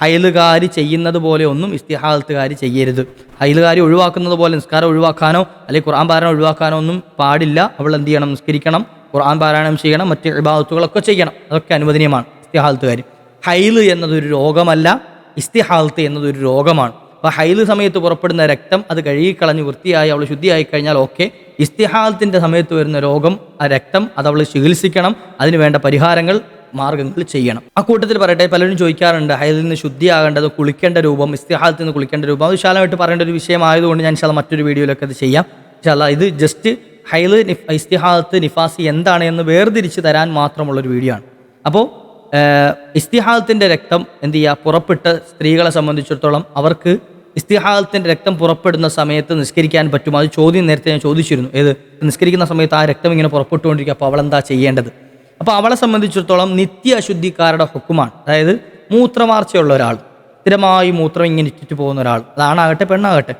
ഹൈലുകാരി ചെയ്യുന്നത് പോലെ ഒന്നും ഇസ്തിഹാലത്തുകാരി ചെയ്യരുത്. ഹൈലുകാരി ഒഴിവാക്കുന്നത് പോലെ നിസ്കാരം ഒഴിവാക്കാനോ അല്ലെങ്കിൽ ഖുർആൻ പാരായണം ഒഴിവാക്കാനോ ഒന്നും പാടില്ല. അവൾ എന്ത് ചെയ്യണം? നിസ്കരിക്കണം. ഖുർആൻ പാരായണം ചെയ്യണം. മറ്റ് വിഭാഗത്തുകളൊക്കെ ചെയ്യണം. അതൊക്കെ അനുവദനീയമാണ് ഇസ്തിഹാലത്തുകാർ ഹൈൽ എന്നതൊരു രോഗമല്ല ഇസ്തിഹാലത്ത് എന്നതൊരു രോഗമാണ്. അപ്പോൾ ഹൈൽ സമയത്ത് പുറപ്പെടുന്ന രക്തം അത് കഴുകിക്കളഞ്ഞ് വൃത്തിയായി അവൾ ശുദ്ധിയായി കഴിഞ്ഞാൽ ഓക്കെ. ഇസ്തിഹാലത്തിന്റെ സമയത്ത് വരുന്ന രോഗം ആ രക്തം അത് അവൾ ചികിത്സിക്കണം. അതിന് വേണ്ട പരിഹാരങ്ങൾ മാർഗങ്ങൾ ചെയ്യണം. ആ കൂട്ടത്തിൽ പറയട്ടെ പലരും ചോദിക്കാറുണ്ട് ഹൈദിൽ നിന്ന് ശുദ്ധിയാകേണ്ടത് കുളിക്കേണ്ട രൂപം ഇസ്തിഹാലത്തിൽ നിന്ന് കുളിക്കേണ്ട രൂപം. അത് വിശാലമായിട്ട് പറയേണ്ട ഒരു വിഷയമായതുകൊണ്ട് ഞാൻ ശാല മറ്റൊരു വീഡിയോയിലൊക്കെ അത് ചെയ്യാം. ശാല ഇത് ജസ്റ്റ് ഹൈൽ ഇസ്തിഹാലത്ത് നിഫാസി എന്താണ് എന്ന് വേർതിരിച്ച് തരാൻ മാത്രമുള്ളൊരു വീഡിയോ ആണ്. അപ്പോൾ ഇസ്തിഹാദത്തിന്റെ രക്തം എന്ത് ചെയ്യുക? പുറപ്പെട്ട സ്ത്രീകളെ സംബന്ധിച്ചിടത്തോളം അവർക്ക് ഇസ്തിഹാദത്തിന്റെ രക്തം പുറപ്പെടുന്ന സമയത്ത് നിസ്കരിക്കാൻ പറ്റും. അത് ചോദ്യം നേരത്തെ ഞാൻ ചോദിച്ചിരുന്നു. ഏത്? നിസ്കരിക്കുന്ന സമയത്ത് ആ രക്തം ഇങ്ങനെ പുറപ്പെട്ടുകൊണ്ടിരിക്കുക. അപ്പോൾ അവളെന്താ ചെയ്യേണ്ടത്? അപ്പോൾ അവളെ സംബന്ധിച്ചിടത്തോളം നിത്യ അശുദ്ധിക്കാരുടെ ഹുക്കുമാണ്. അതായത് മൂത്രമാർച്ചയുള്ള ഒരാൾ സ്ഥിരമായി മൂത്രം ഇങ്ങനെ ഇറ്റിട്ട് പോകുന്ന ഒരാൾ അതാണാകട്ടെ പെണ്ണാകട്ടെ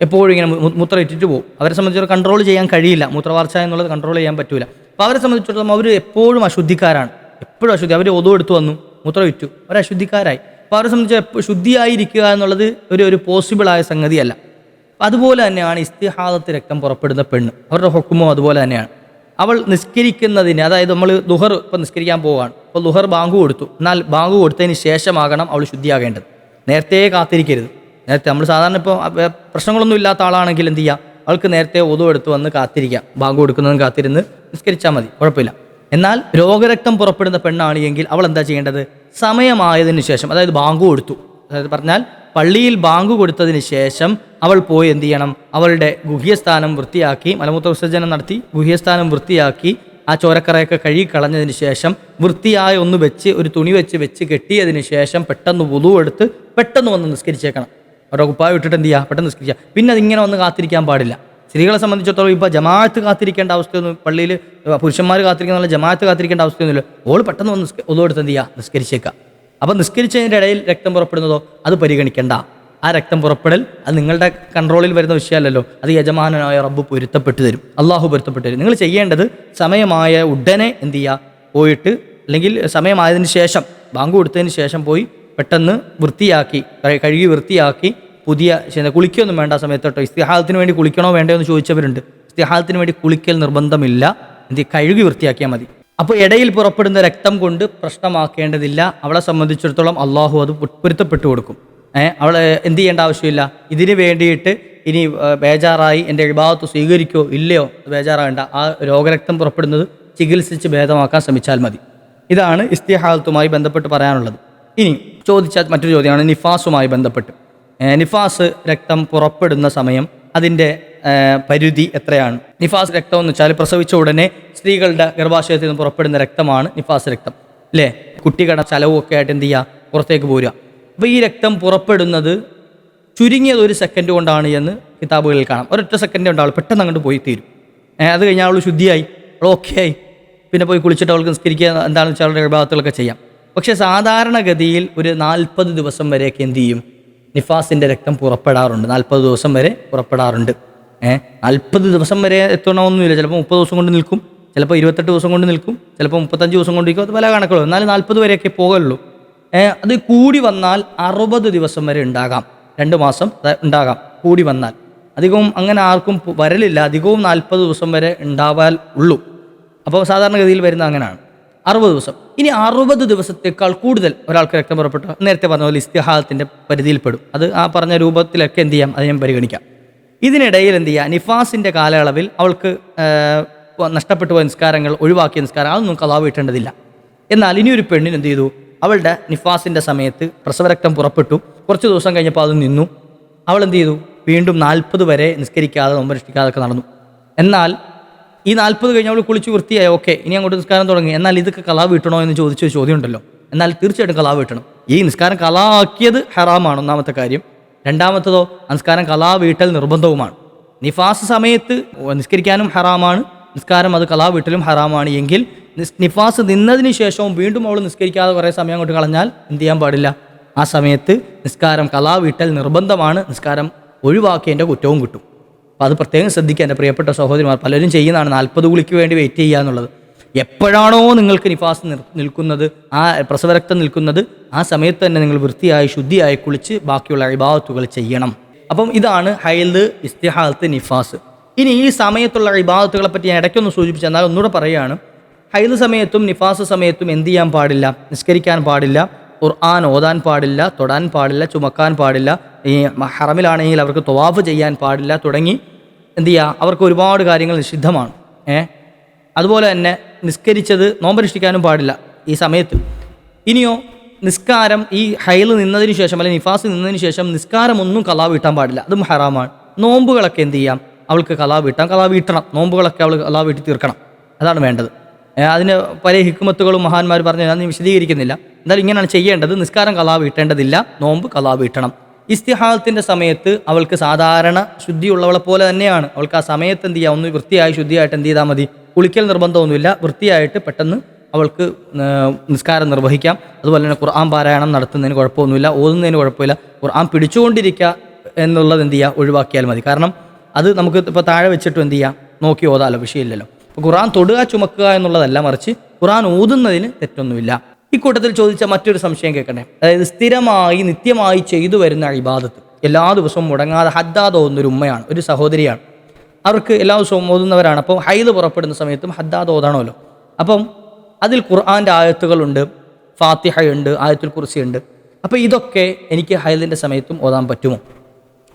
എപ്പോഴും ഇങ്ങനെ മൂത്രം ഇറ്റിട്ട് പോകും. അവരെ സംബന്ധിച്ചിടത്തോളം കൺട്രോൾ ചെയ്യാൻ കഴിയില്ല. മൂത്രവാർച്ച എന്നുള്ളത് കൺട്രോൾ ചെയ്യാൻ പറ്റൂല. അപ്പോൾ അവരെ സംബന്ധിച്ചിടത്തോളം അവർ എപ്പോഴും അശുദ്ധിക്കാരാണ്. എപ്പോഴും അശുദ്ധി അവർ ഒതു എടുത്തു വന്നു മൂത്രം ഇറ്റു അവർ അശുദ്ധിക്കാരായി. അപ്പോൾ അവരെ സംബന്ധിച്ച് ശുദ്ധിയായിരിക്കുക എന്നുള്ളത് ഒരു ഒരു പോസിബിളായ സംഗതിയല്ല. അതുപോലെ തന്നെയാണ് ഇസ്തിഹാദത്ത് രക്തം പുറപ്പെടുന്ന പെണ്ണ്. അവരുടെ ഹൊക്കുമോ അതുപോലെ തന്നെയാണ്. അവൾ നിസ്കരിക്കുന്നതിന് അതായത് നമ്മൾ ദുഹർ ഇപ്പം നിസ്കരിക്കാൻ പോവുകയാണ്. അപ്പോൾ ദുഹർ ബാങ്ക് കൊടുത്തു. എന്നാൽ ബാങ്ക് കൊടുത്തതിന് ശേഷമാകണം അവൾ ശുദ്ധിയാകേണ്ടത്. നേരത്തെ കാത്തിരിക്കരുത്. നേരത്തെ നമ്മൾ സാധാരണ ഇപ്പോൾ പ്രശ്നങ്ങളൊന്നും ഇല്ലാത്ത ആളാണെങ്കിൽ എന്ത് ചെയ്യുക അവൾക്ക് നേരത്തെ ഒതു എടുത്ത് വന്ന് കാത്തിരിക്കാം. ബാങ്ക് കൊടുക്കുന്നതും കാത്തിരുന്ന് നിസ്കരിച്ചാൽ മതി. കുഴപ്പമില്ല. എന്നാൽ രോഗരക്തം പുറപ്പെടുന്ന പെണ്ണാണ് എങ്കിൽ അവൾ എന്താ ചെയ്യേണ്ടത്? സമയമായതിനു ശേഷം അതായത് ബാങ്ക് കൊടുത്തു. അതായത് പറഞ്ഞാൽ പള്ളിയിൽ ബാങ്ക് കൊടുത്തതിന് ശേഷം അവൾ പോയി എന്ത് ചെയ്യണം? അവളുടെ ഗുഹ്യസ്ഥാനം വൃത്തിയാക്കി മലമൂത്ര വിസർജനം നടത്തി ഗുഹ്യസ്ഥാനം വൃത്തിയാക്കി ആ ചോരക്കറയൊക്കെ കഴുകി കളഞ്ഞതിന് ശേഷം വൃത്തിയായ ഒന്ന് വെച്ച് ഒരു തുണി വെച്ച് വെച്ച് കെട്ടിയതിന് ശേഷം പെട്ടെന്ന് എടുത്ത് പെട്ടെന്ന് വന്ന് നിസ്കരിച്ചേക്കണം. അവരുടെ കുപ്പായ വിട്ടിട്ട് എന്ത് ചെയ്യുക പെട്ടെന്ന് നിസ്കരിക്കുക പിന്നെ അതിങ്ങനെ വന്ന് കാത്തിരിക്കാൻ പാടില്ല. സ്ത്രീകളെ സംബന്ധിച്ചിടത്തോളം ഇപ്പോൾ ജമാഅത്ത് കാത്തിരിക്കേണ്ട അവസ്ഥയൊന്നും പള്ളിയിൽ പുരുഷന്മാർ കാത്തിരിക്കുന്ന ജമാഅത്ത് കാത്തിരിക്കേണ്ട അവസ്ഥയൊന്നുമില്ല. ഓൾ പെട്ടെന്ന് വന്ന് ഒതുവെടുത്ത് എന്ത് ചെയ്യുക നിസ്കരിച്ചേക്കുക അപ്പം നിസ്കരിച്ചതിന്റെ ഇടയിൽ രക്തം പുറപ്പെടുന്നതോ അത് പരിഗണിക്കേണ്ട. ആ രക്തം പുറപ്പെടൽ അത് നിങ്ങളുടെ കൺട്രോളിൽ വരുന്ന വിഷയമല്ലല്ലോ. അത് യജമാനനായ റബ്ബ് പൊരുത്തപ്പെട്ടു തരും. അള്ളാഹു പൊരുത്തപ്പെട്ടു തരും. നിങ്ങൾ ചെയ്യേണ്ടത് സമയമായ ഉടനെ എന്ത് ചെയ്യുക? പോയിട്ട് അല്ലെങ്കിൽ സമയമായതിന് ശേഷം ബാങ്ക് കൊടുത്തതിന് ശേഷം പോയി പെട്ടെന്ന് വൃത്തിയാക്കി കഴുകി വൃത്തിയാക്കി പുതിയ കുളിക്കൊന്നും വേണ്ട സമയത്ത് കേട്ടോ. ഇസ്തിഹാദത്തിന് വേണ്ടി കുളിക്കണോ വേണ്ടോ എന്ന് ചോദിച്ചവരുണ്ട്. ഇസ്തിഹാദത്തിന് വേണ്ടി കുളിക്കൽ നിർബന്ധമില്ല. എന്ത് കഴുകി വൃത്തിയാക്കിയാൽ മതി. അപ്പോൾ ഇടയിൽ പുറപ്പെടുന്ന രക്തം കൊണ്ട് പ്രശ്നമാക്കേണ്ടതില്ല. അവളെ സംബന്ധിച്ചിടത്തോളം അള്ളാഹു അത് പൊരുത്തപ്പെട്ടു കൊടുക്കും. ഏഹ് അവൾ എന്ത് ചെയ്യേണ്ട ആവശ്യമില്ല. ഇതിന് വേണ്ടിയിട്ട് ഇനി ബേജാറായി എന്റെ വിഭാഗത്ത് സ്വീകരിക്കോ ഇല്ലയോ ബേജാറാകണ്ട. ആ രോഗരക്തം പുറപ്പെടുന്നത് ചികിത്സിച്ച് ഭേദമാക്കാൻ ശ്രമിച്ചാൽ മതി. ഇതാണ് ഇസ്തിഹാദത്തുമായി ബന്ധപ്പെട്ട് പറയാനുള്ളത്. ഇനി ചോദിച്ച മറ്റൊരു ചോദ്യമാണ് നിഫാസുമായി ബന്ധപ്പെട്ട്. നിഫാസ് രക്തം പുറപ്പെടുന്ന സമയം അതിന്റെ പരിധി എത്രയാണ്? നിഫാസ് രക്തം എന്ന് വെച്ചാൽ പ്രസവിച്ച ഉടനെ സ്ത്രീകളുടെ ഗർഭാശയത്തിൽ നിന്ന് പുറപ്പെടുന്ന രക്തമാണ് നിഫാസ് രക്തം. അല്ലേ കുട്ടികളുടെ ചലവും ഒക്കെ ആയിട്ട് എന്ത് ചെയ്യുക പുറത്തേക്ക് പോരുക. അപ്പോൾ ഈ രക്തം പുറപ്പെടുന്നത് ചുരുങ്ങിയത് ഒരു സെക്കൻഡ് കൊണ്ടാണ് എന്ന് കിതാബുകളിൽ കാണാം. ഒരൊറ്റ സെക്കൻഡ് ഉണ്ടാവുള്ളൂ. പെട്ടെന്ന് അങ്ങോട്ട് പോയി തീരും. അത് കഴിഞ്ഞാൽ അവൾ ശുദ്ധിയായി. അവൾ ഓക്കെ ആയി. പിന്നെ പോയി കുളിച്ചിട്ട് അവൾക്ക് നിസ്കരിക്കുക എന്താണെന്ന് വെച്ചാൽ അവളുടെ വിഭാഗത്തിലൊക്കെ ചെയ്യാം. പക്ഷേ സാധാരണഗതിയിൽ ഒരു നാൽപ്പത് ദിവസം വരെയൊക്കെ എന്ത് ചെയ്യും? നിഫാസിന്റെ രക്തം പുറപ്പെടാറുണ്ട്. നാൽപ്പത് ദിവസം വരെ പുറപ്പെടാറുണ്ട്. നാൽപ്പത് ദിവസം വരെ എത്തണമെന്നില്ല ചിലപ്പോൾ മുപ്പത് ദിവസം കൊണ്ട് നിൽക്കും ചിലപ്പോൾ ഇരുപത്തെട്ട് ദിവസം കൊണ്ട് നിൽക്കും ചിലപ്പോൾ മുപ്പത്തഞ്ച് ദിവസം കൊണ്ട് നിൽക്കും അത് പല കണക്കുകളും. എന്നാലും നാൽപ്പത് വരെയൊക്കെ പോകുള്ളൂ അത് കൂടി വന്നാൽ അറുപത് ദിവസം വരെ ഉണ്ടാകാം. രണ്ട് മാസം ഉണ്ടാകാം കൂടി വന്നാൽ. അധികവും അങ്ങനെ ആർക്കും വരലില്ല. അധികവും നാൽപ്പത് ദിവസം വരെ ഉണ്ടാവാൽ ഉള്ളൂ. അപ്പോൾ സാധാരണഗതിയിൽ വരുന്ന അങ്ങനെയാണ് അറുപത് ദിവസം. ഇനി അറുപത് ദിവസത്തേക്കാൾ കൂടുതൽ ഒരാൾക്ക് രക്തം പുറപ്പെട്ടു നേരത്തെ പറഞ്ഞ പോലെ ഇസ്തിഹാദത്തിന്റെ പരിധിയിൽപ്പെടും. അത് ആ പറഞ്ഞ രൂപത്തിലൊക്കെ എന്ത് ചെയ്യാം? അത് ഞാൻ പരിഗണിക്കാം. ഇതിനിടയിൽ എന്ത് ചെയ്യുക നിഫാസിന്റെ കാലയളവിൽ അവൾക്ക് നഷ്ടപ്പെട്ടു പോയ നിസ്കാരങ്ങൾ ഒഴിവാക്കിയ നിസ്കാരം അതൊന്നും കലാവ് വീട്ടേണ്ടതില്ല എന്നാൽ ഇനി ഒരു പെണ്ണിന് എന്ത് ചെയ്തു? അവളുടെ നിഫാസിന്റെ സമയത്ത് പ്രസവരക്തം പുറപ്പെട്ടു. കുറച്ച് ദിവസം കഴിഞ്ഞപ്പോൾ അത് നിന്നു. അവൾ എന്ത് ചെയ്തു? വീണ്ടും നാൽപ്പത് വരെ നിസ്കരിക്കാതെ നോമ്പനുഷ്ഠിക്കാതെ ഒക്കെ നടന്നു. എന്നാൽ ഈ നാൽപ്പത് കഴിഞ്ഞ് അവൾ കുളിച്ച് വൃത്തിയായി. ഓക്കെ ഇനി അങ്ങോട്ട് നിസ്കാരം തുടങ്ങി. എന്നാൽ ഇതൊക്കെ കലാവ് വീട്ടണോ എന്ന് ചോദിച്ച ചോദ്യമുണ്ടല്ലോ. എന്നാൽ തീർച്ചയായിട്ടും കലാവ് വീട്ടണം ഈ നിസ്കാരം കലാ ആക്കിയത് ഹറാമാണ് ഒന്നാമത്തെ കാര്യം. രണ്ടാമത്തതോ നിസ്കാരം കലാ വീട്ടൽ നിർബന്ധവുമാണ്. നിഫാസ് സമയത്ത് നിസ്കരിക്കാനും ഹറാമാണ്. നിസ്കാരം അത് കലാ വീട്ടലും ഹറാമാണ്. എങ്കിൽ നിഫാസ് നിന്നതിന് ശേഷവും വീണ്ടും അവൾ നിസ്കരിക്കാതെ കുറേ സമയം അങ്ങോട്ട് കളഞ്ഞാൽ എന്ത് ചെയ്യാൻ പാടില്ല? ആ സമയത്ത് നിസ്കാരം കലാ വീട്ടൽ നിർബന്ധമാണ്. നിസ്കാരം ഒഴിവാക്കിയതിന്റെ കുറ്റവും കിട്ടും. അപ്പോൾ അത് പ്രത്യേകം ശ്രദ്ധിക്കുക എന്റെ പ്രിയപ്പെട്ട സഹോദരിമാർ. പലരും ചെയ്യുന്നതാണ് നാൽപ്പത് കുളിക്ക് വേണ്ടി വെയിറ്റ് ചെയ്യുക എന്നുള്ളത്. എപ്പോഴാണോ നിങ്ങൾക്ക് നിഫാസ് നിൽക്കുന്നത് ആ പ്രസവരക്തം നിൽക്കുന്നത് ആ സമയത്ത് തന്നെ നിങ്ങൾ വൃത്തിയായി ശുദ്ധിയായി കുളിച്ച് ബാക്കിയുള്ള ഇബാദത്തുകൾ ചെയ്യണം. അപ്പം ഇതാണ് ഹൈൽദ് ഇസ്തിഹാലത്ത് നിഫാസ്. ഇനി ഈ സമയത്തുള്ള ഇബാദത്തുകളെ പറ്റി ഞാൻ ഇടയ്ക്കൊന്ന് സൂചിപ്പിച്ചു എന്നാൽ ഒന്നുകൂടെ പറയുകയാണ് ഹൈദ് സമയത്തും നിഫാസ് സമയത്തും എന്ത് ചെയ്യാൻ പാടില്ല? നിസ്കരിക്കാൻ പാടില്ല ഖുർആൻ ഓതാൻ പാടില്ല തൊടാൻ പാടില്ല ചുമക്കാൻ പാടില്ല ഈ ഹറമിലാണെങ്കിൽ അവർക്ക് തൊവാഫ് ചെയ്യാൻ പാടില്ല തുടങ്ങി എന്ത് ചെയ്യുക അവർക്ക് ഒരുപാട് കാര്യങ്ങൾ നിഷിദ്ധമാണ്. ഏ? അതുപോലെ തന്നെ നിസ്കരിച്ചത് നോമ്പനുഷ്ഠിക്കാനും പാടില്ല ഈ സമയത്ത്. ഇനിയോ നിസ്കാരം ഈ ഹൈൽ നിന്നതിന് ശേഷം അല്ലെങ്കിൽ നിഫാസ് നിന്നതിന് ശേഷം നിസ്കാരമൊന്നും കലാ വീട്ടാൻ പാടില്ല. അതും ഹറാമാണ്. നോമ്പുകളൊക്കെ എന്ത് ചെയ്യാം? അവൾക്ക് കലാ വീട്ടാം കലാ വീട്ടണം നോമ്പുകളൊക്കെ അവൾ കലാ വീട്ടി തീർക്കണം. അതാണ് വേണ്ടത്. അതിന് പല ഹിക്കുമത്തുകളും മഹാന്മാർ പറഞ്ഞു ഞാൻ വിശദീകരിക്കുന്നില്ല. എന്തായാലും ഇങ്ങനെയാണ് ചെയ്യേണ്ടത്. നിസ്കാരം കലാ വീട്ടേണ്ടതില്ല നോമ്പ് കലാ വീട്ടണം ഇസ്തിഹാദത്തിന്റെ സമയത്ത് അവൾക്ക് സാധാരണ ശുദ്ധിയുള്ളവളെ പോലെ തന്നെയാണ്. അവൾക്ക് ആ സമയത്ത് എന്ത് ചെയ്യുക ഒന്ന് വൃത്തിയായി ശുദ്ധിയായിട്ട് എന്ത് ചെയ്താൽ മതി? കുളിക്കൽ നിർബന്ധമൊന്നുമില്ല. വൃത്തിയായിട്ട് പെട്ടെന്ന് അവൾക്ക് നിസ്കാരം നിർവഹിക്കാം. അതുപോലെ തന്നെ ഖുർആൻ പാരായണം നടത്തുന്നതിന് കുഴപ്പമൊന്നുമില്ല. ഓതുന്നതിന് കുഴപ്പമില്ല. ഖുർആൻ പിടിച്ചുകൊണ്ടിരിക്കുക എന്നുള്ളത് എന്ത് ചെയ്യുക? ഒഴിവാക്കിയാൽ മതി. കാരണം അത് നമുക്ക് ഇപ്പോൾ താഴെ വെച്ചിട്ട് എന്ത് ചെയ്യാം? നോക്കി ഓതാലോ വിഷയമില്ലല്ലോ അപ്പോൾ ഖുർആൻ തൊടുക ചുമക്കുക എന്നുള്ളതല്ല മറിച്ച് ഖുർആൻ ഓതുന്നതിന് തെറ്റൊന്നുമില്ല. ഇക്കൂട്ടത്തിൽ ചോദിച്ച മറ്റൊരു സംശയം കേൾക്കണേ അതായത് സ്ഥിരമായി നിത്യമായി ചെയ്തു വരുന്ന ഇബാദത്ത്. എല്ലാ ദിവസവും മുടങ്ങാതെ ഹദ്ദാദ് ഒരു ഉമ്മയാണ് ഒരു സഹോദരിയാണ്. അവർക്ക് എല്ലാ ദിവസവും ഓതുന്നവരാണ്. അപ്പോൾ ഹൈദ് പുറപ്പെടുന്ന സമയത്തും ഹദ്ദാദ് ഓതാണല്ലോ. അപ്പം അതിൽ ഖുർആന്റെ ആയത്തുകളുണ്ട് ഫാത്തിഹയുണ്ട് ആയത്തുൽ കുർസിയുണ്ട്. അപ്പോൾ ഇതൊക്കെ എനിക്ക് ഹൈദിന്റെ സമയത്തും ഓതാൻ പറ്റുമോ?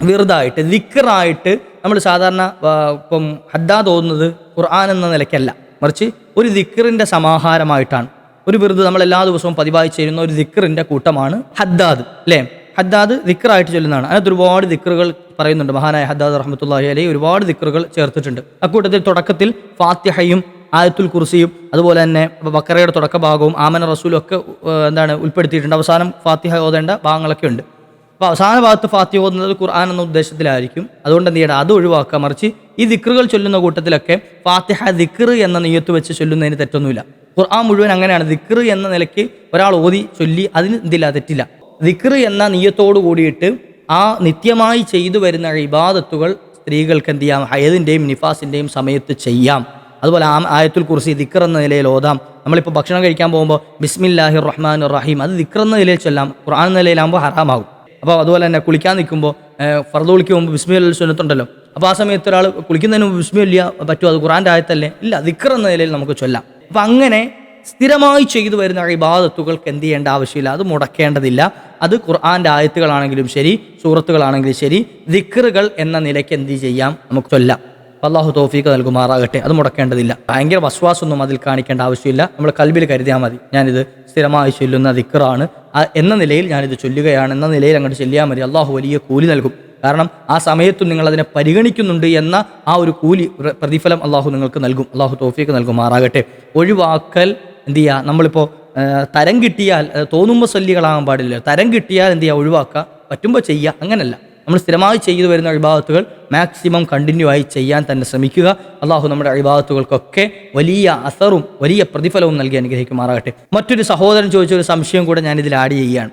വെറുതായിട്ട് ദിക്കറായിട്ട് നമ്മൾ സാധാരണ ഇപ്പം ഹദ്ദാദ് ഓതുന്നത് ഖുർആൻ എന്ന നിലയ്ക്കല്ല. മറിച്ച് ഒരു ദിക്കറിന്റെ സമാഹാരമായിട്ടാണ്. ഒരു വെറുതെ നമ്മൾ എല്ലാ ദിവസവും പതിവായി ചേരുന്ന ഒരു ദിക്കറിന്റെ കൂട്ടമാണ് ഹദ്ദാദ് അല്ലേ? ഹദ്ദാദ് ദിക്കറായിട്ട് ചൊല്ലുന്നതാണ്. അതിനകത്ത് ഒരുപാട് ദിക്റുകൾ പറയുന്നുണ്ട്. മഹാനായ ഹദ്ദാദ് റഹ്മത്തുള്ളാഹി അലൈഹി ഒരുപാട് ദിക്റുകൾ ചേർത്തിട്ടുണ്ട്. അക്കൂട്ടത്തിൽ തുടക്കത്തിൽ ഫാത്തിഹയും ആയത്തുൽ കുർസിയും അതുപോലെ തന്നെ ബക്കറയുടെ തുടക്ക ഭാഗവും ആമന റസൂലും ഒക്കെ എന്താണ് ഉൾപ്പെടുത്തിയിട്ടുണ്ട്. അവസാനം ഫാത്തിഹ ഓതേണ്ട ഭാഗങ്ങളൊക്കെ ഉണ്ട്. അപ്പോൾ അവസാന ഭാഗത്ത് ഫാത്തിഹ ഓതുന്നത് ഖുർആൻ എന്ന ഉദ്ദേശത്തിലായിരിക്കും. അതുകൊണ്ട് എന്ത് ചെയ്യണം? അത് ഒഴിവാക്കുക. മറിച്ച് ഈ ദിക്റുകൾ ചൊല്ലുന്ന കൂട്ടത്തിലൊക്കെ ഫാത്തിഹ ദിക്ർ എന്ന നെയ്യത്ത് വെച്ച് ചൊല്ലുന്നതിന് തെറ്റൊന്നുമില്ല. ഖുർആൻ മുഴുവൻ അങ്ങനെയാണ്. ദിക്ർ എന്ന നിലയ്ക്ക് ഒരാൾ ഓതി ചൊല്ലി അതിന് എന്തില്ല തെറ്റില്ല. ദിക്ർ എന്ന നെയ്യത്തോട് കൂടിയിട്ട് ആ നിത്യമായി ചെയ്തു വരുന്ന ഇബാദത്തുകൾ സ്ത്രീകൾക്ക് എന്ത് ചെയ്യാം? ഹയതിന്റെയും നിഫാസിന്റെയും സമയത്ത് ചെയ്യാം. അതുപോലെ ആ ആയത്തുൽ കുറിസി ദിക്ർ എന്ന നിലയിൽ ഓതാം. നമ്മളിപ്പോൾ ഭക്ഷണം കഴിക്കാൻ പോകുമ്പോൾ ബിസ്മില്ലാഹി റഹ്മാൻ റഹീം അത് ദിക്ർ എന്ന നിലയിൽ ചൊല്ലാം. ഖുർആൻ എന്ന നിലയിലാകുമ്പോൾ ഹറാമാകും. അപ്പോൾ അതുപോലെ തന്നെ കുളിക്കാൻ നിൽക്കുമ്പോൾ ഫർദ് കുളിക്ക് മുമ്പ് ബിസ്മില്ല ചൊല്ലത്തുണ്ടല്ലോ അപ്പോൾ ആ സമയത്ത് ഒരാൾ കുളിക്കുന്നതിന് മുമ്പ് ബിസ്മില്ല പറ്റുമോ അത് ഖുറാന്റെ ആയത്തല്ലേ? ഇല്ല ദിക്ർ എന്ന നിലയിൽ നമുക്ക് ചൊല്ലാം. അപ്പോൾ അങ്ങനെ സ്ഥിരമായി ചെയ്തു വരുന്ന ഇബാദത്തുകൾക്ക് എന്ത് ചെയ്യേണ്ട ആവശ്യമില്ല. അത് മുടക്കേണ്ടതില്ല. അത് ഖുർആാന്റെ ആയത്തുകളാണെങ്കിലും ശരി സൂറത്തുകളാണെങ്കിലും ശരി ദിക്റുകൾ എന്ന നിലയ്ക്ക് എന്ത് ചെയ്യാം? നമുക്ക് ചൊല്ലാം. അള്ളാഹു തോഫീക്ക് നൽകുമാറാകട്ടെ. അത് മുടക്കേണ്ടതില്ല. ഭയങ്കര വസ്വാസൊന്നും അതിൽ കാണിക്കേണ്ട ആവശ്യമില്ല. നമ്മൾ കൽബിൽ കരുതിയാൽ മതി. ഞാനിത് സ്ഥിരമായി ചൊല്ലുന്ന ദിക്റാണ്. എന്ന നിലയിൽ ഞാനിത് ചൊല്ലുകയാണ്. എന്ന നിലയിൽ അങ്ങോട്ട് ചൊല്ലിയാൽ മതി. അള്ളാഹു വലിയ കൂലി നൽകും. കാരണം ആ സമയത്തും നിങ്ങൾ അതിനെ പരിഗണിക്കുന്നുണ്ട് എന്ന ആ ഒരു കൂലി പ്രതിഫലം അള്ളാഹു നിങ്ങൾക്ക് നൽകും. അള്ളാഹു തോഫീക്ക് നൽകുമാറാകട്ടെ. ഒഴിവാക്കൽ എന്ത് ചെയ്യുക നമ്മളിപ്പോൾ തരം കിട്ടിയാൽ തോന്നുമ്പോൾ ശല്യകളാകാൻ പാടില്ല തരം കിട്ടിയാൽ എന്ത് ചെയ്യുക ഒഴിവാക്കുക. പറ്റുമ്പോൾ ചെയ്യുക. അങ്ങനല്ല. നമ്മൾ സ്ഥിരമായി ചെയ്തു വരുന്ന അഴിഭാഗത്തുകൾ മാക്സിമം കണ്ടിന്യൂ ആയി ചെയ്യാൻ തന്നെ ശ്രമിക്കുക. അള്ളാഹു നമ്മുടെ അഴിഭാഗത്തുകൾക്കൊക്കെ വലിയ അസറും വലിയ പ്രതിഫലവും നൽകി അനുഗ്രഹിക്കുമാറാകട്ടെ. മറ്റൊരു സഹോദരൻ ചോദിച്ച ഒരു സംശയം കൂടെ ഞാൻ ഇതിൽ ആഡ് ചെയ്യുകയാണ്.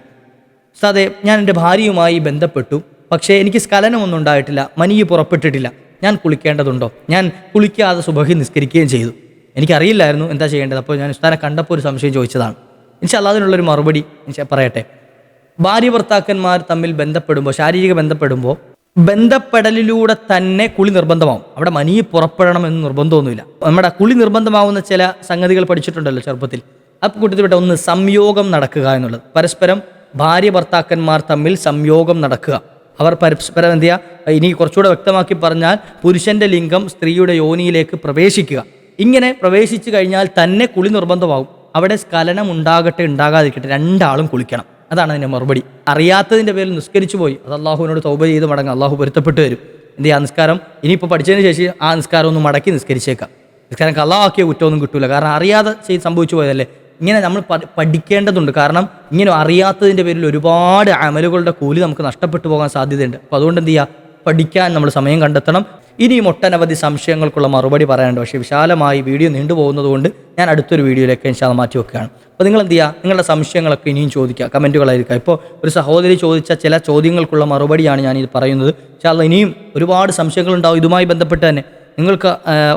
സാതെ ഞാൻ എന്റെ ഭാര്യയുമായി ബന്ധപ്പെട്ടു. പക്ഷേ എനിക്ക് സ്ഖലനമൊന്നും ഉണ്ടായിട്ടില്ല. മനിയ് പുറപ്പെട്ടിട്ടില്ല. ഞാൻ കുളിക്കേണ്ടതുണ്ടോ? ഞാൻ കുളിക്കാതെ സുബഹി നിസ്കരിക്കുകയും ചെയ്തു. എനിക്കറിയില്ലായിരുന്നു എന്താ ചെയ്യേണ്ടത്. അപ്പോൾ ഞാൻ ഉസ്താനെ കണ്ടപ്പോൾ ഒരു സംശയം ചോദിച്ചതാണ്. എനിക്ക് അതിനുള്ളൊരു മറുപടി പറയട്ടെ. ഭാര്യ ഭർത്താക്കന്മാർ തമ്മിൽ ബന്ധപ്പെടുമ്പോൾ ശാരീരിക ബന്ധപ്പെടുമ്പോൾ ബന്ധപ്പെടലിലൂടെ തന്നെ കുളി നിർബന്ധമാവും. അവിടെ മനി പുറപ്പെടണം എന്ന് നിർബന്ധമൊന്നുമില്ല. നമ്മുടെ കുളി നിർബന്ധമാവുന്ന ചില സംഗതികൾ പഠിച്ചിട്ടുണ്ടല്ലോ ചെറുപ്പത്തിൽ. ആ കൂട്ടത്തിൽപ്പെട്ട ഒന്ന് സംയോഗം നടക്കുക എന്നുള്ളത്. പരസ്പരം ഭാര്യ ഭർത്താക്കന്മാർ തമ്മിൽ സംയോഗം നടക്കുക. അവർ പരസ്പരം എന്ത് ചെയ്യുക? ഇനി കുറച്ചുകൂടെ വ്യക്തമാക്കി പറഞ്ഞാൽ പുരുഷന്റെ ലിംഗം സ്ത്രീയുടെ യോനിയിലേക്ക് പ്രവേശിക്കുക. ഇങ്ങനെ പ്രവേശിച്ചു കഴിഞ്ഞാൽ തന്നെ കുളി നിർബന്ധമാകും. അവിടെ സ്ഖലനം ഉണ്ടാകട്ടെ ഉണ്ടാകാതിരിക്കട്ടെ രണ്ടാളും കുളിക്കണം. അതാണ് അതിന്റെ മറുപടി. അറിയാത്തതിന്റെ പേരിൽ നിസ്കരിച്ചു പോയി. അത് അള്ളാഹുവിനോട് തൗബ ചെയ്ത് മടങ്ങും. അള്ളാഹു പൊരുത്തപ്പെട്ട് വരും. ചെയ്യുക ആ നിസ്കാരം. ഇനിയിപ്പോൾ പഠിച്ചതിന് ശേഷം ആ നിസ്കാരം ഒന്ന് മടക്കി നിസ്കരിച്ചേക്കാം. നിസ്കാരം കള്ളാക്കിയ കുറ്റമൊന്നും കിട്ടൂല. കാരണം അറിയാതെ ചെയ്ത് സംഭവിച്ചു പോയതല്ലേ? ഇങ്ങനെ നമ്മൾ പഠിക്കേണ്ടതുണ്ട്. കാരണം ഇങ്ങനെ അറിയാത്തതിന്റെ പേരിൽ ഒരുപാട് അമലുകളുടെ കൂലി നമുക്ക് നഷ്ടപ്പെട്ടു പോകാൻ സാധ്യതയുണ്ട്. അപ്പോൾ അതുകൊണ്ട് എന്ത് ചെയ്യുക പഠിക്കാൻ നമ്മൾ സമയം കണ്ടെത്തണം. ഇനിയും ഒട്ടനവധി സംശയങ്ങൾക്കുള്ള മറുപടി പറയാനുണ്ട്. പക്ഷേ വിശാലമായി വീഡിയോ നീണ്ടുപോകുന്നതുകൊണ്ട് ഞാൻ അടുത്തൊരു വീഡിയോയിലേക്ക് ഇൻഷാ മാറ്റി വെക്കുകയാണ്. അപ്പോൾ നിങ്ങൾ എന്ത് ചെയ്യുക നിങ്ങളുടെ സംശയങ്ങളൊക്കെ ഇനിയും ചോദിക്കുക. കമന്റുകളായിരിക്കുക. ഇപ്പോൾ ഒരു സഹോദരി ചോദിച്ച ചില ചോദ്യങ്ങൾക്കുള്ള മറുപടിയാണ് ഞാൻ ഇത് പറയുന്നത്. പക്ഷേ അത് ഇനിയും ഒരുപാട് സംശയങ്ങളുണ്ടാവും. ഇതുമായി ബന്ധപ്പെട്ട് തന്നെ നിങ്ങൾക്ക്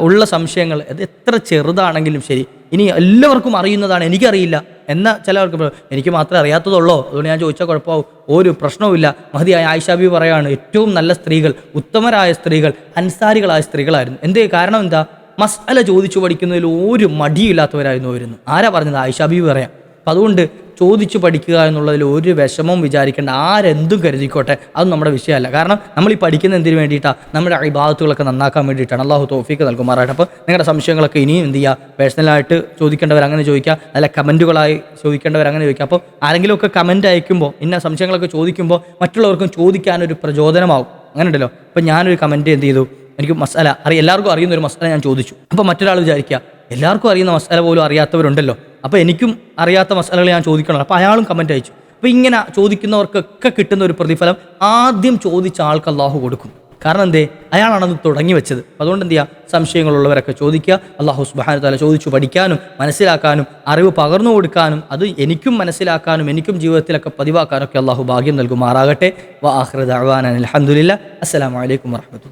ഉള്ള സംശയങ്ങൾ അത് എത്ര ചെറുതാണെങ്കിലും ശരി. ഇനി എല്ലാവർക്കും അറിയുന്നതാണ്. എനിക്കറിയില്ല. എന്ന ചിലവർക്ക് എനിക്ക് മാത്രമേ അറിയാത്തതുള്ളോ? അതുകൊണ്ട് ഞാൻ ചോദിച്ചാൽ കുഴപ്പമാവും. ഒരു പ്രശ്നവുമില്ല. മഹതിയായ ആയിഷാബി പറയാണ് ഏറ്റവും നല്ല സ്ത്രീകൾ ഉത്തമരായ സ്ത്രീകൾ അൻസാരികളായ സ്ത്രീകളായിരുന്നു. എന്തേ കാരണം എന്താ? മസ്അല ചോദിച്ചു പഠിക്കുന്നതിൽ ഒരു മടിയില്ലാത്തവരായിരുന്നു വരുന്നു ആരാ പറഞ്ഞത്? ആയിഷാബി പറയാം. അപ്പം അതുകൊണ്ട് ചോദിച്ചു പഠിക്കുക എന്നുള്ളതിൽ ഒരു വിഷമവും വിചാരിക്കേണ്ട. ആരെന്തും കരുതിക്കോട്ടെ. അത് നമ്മുടെ വിഷയമല്ല. കാരണം നമ്മൾ ഈ പഠിക്കുന്ന എന്തിനു വേണ്ടിയിട്ടാണ് നമ്മുടെ അഭിഭാഗത്തുകളൊക്കെ നന്നാക്കാൻ വേണ്ടിയിട്ടാണ്. അള്ളാഹു തോഫിക്ക് നൽകുമാറായിട്ട് അപ്പോൾ നിങ്ങളുടെ സംശയങ്ങളൊക്കെ ഇനിയും എന്ത് ചെയ്യുക പേഴ്സണലായിട്ട് ചോദിക്കേണ്ടവർ അങ്ങനെ ചോദിക്കുക നല്ല കമന്റുകളായി ചോദിക്കേണ്ടവർ അങ്ങനെ ചോദിക്കുക അപ്പോൾ ആരെങ്കിലുമൊക്കെ കമന്റ് അയക്കുമ്പോൾ ഇന്ന സംശയങ്ങളൊക്കെ ചോദിക്കുമ്പോൾ മറ്റുള്ളവർക്കും ചോദിക്കാനൊരു പ്രചോദനമാവും. അങ്ങനെ ഉണ്ടല്ലോ? അപ്പോൾ ഞാനൊരു കമന്റ് എന്ത് ചെയ്തു? എനിക്ക് മസാല അറിയാം എല്ലാവർക്കും അറിയുന്ന ഒരു മസാല ഞാൻ ചോദിച്ചു. അപ്പോൾ മറ്റൊരാൾ വിചാരിക്കുക എല്ലാവർക്കും അറിയുന്ന മസാല പോലും അറിയാത്തവരുണ്ടല്ലോ. അപ്പോൾ എനിക്കും അറിയാത്ത മസാലകൾ ഞാൻ ചോദിക്കണം അപ്പോൾ അയാളും കമന്റ് അയച്ചു. അപ്പോൾ ഇങ്ങനെ ചോദിക്കുന്നവർക്കൊക്കെ കിട്ടുന്ന ഒരു പ്രതിഫലം ആദ്യം ചോദിച്ച ആൾക്ക് അള്ളാഹു കൊടുക്കും. കാരണം എന്തേ? അയാളാണത് തുടങ്ങി വെച്ചത്. അതുകൊണ്ട് എന്ത് ചെയ്യുക സംശയങ്ങളുള്ളവരൊക്കെ ചോദിക്കുക. അള്ളാഹു സുബാന തല ചോദിച്ചു പഠിക്കാനും മനസ്സിലാക്കാനും അറിവ് പകർന്നു കൊടുക്കാനും അത് എനിക്കും മനസ്സിലാക്കാനും എനിക്കും ജീവിതത്തിലൊക്കെ പതിവാക്കാനൊക്കെ അള്ളാഹു ഭാഗ്യം നൽകുമാറാകട്ടെ. വാഹൃദ് അഹ്വാൻ അലഹമുല്ല അസ്സലാമലൈക്കും വാഹമത്തു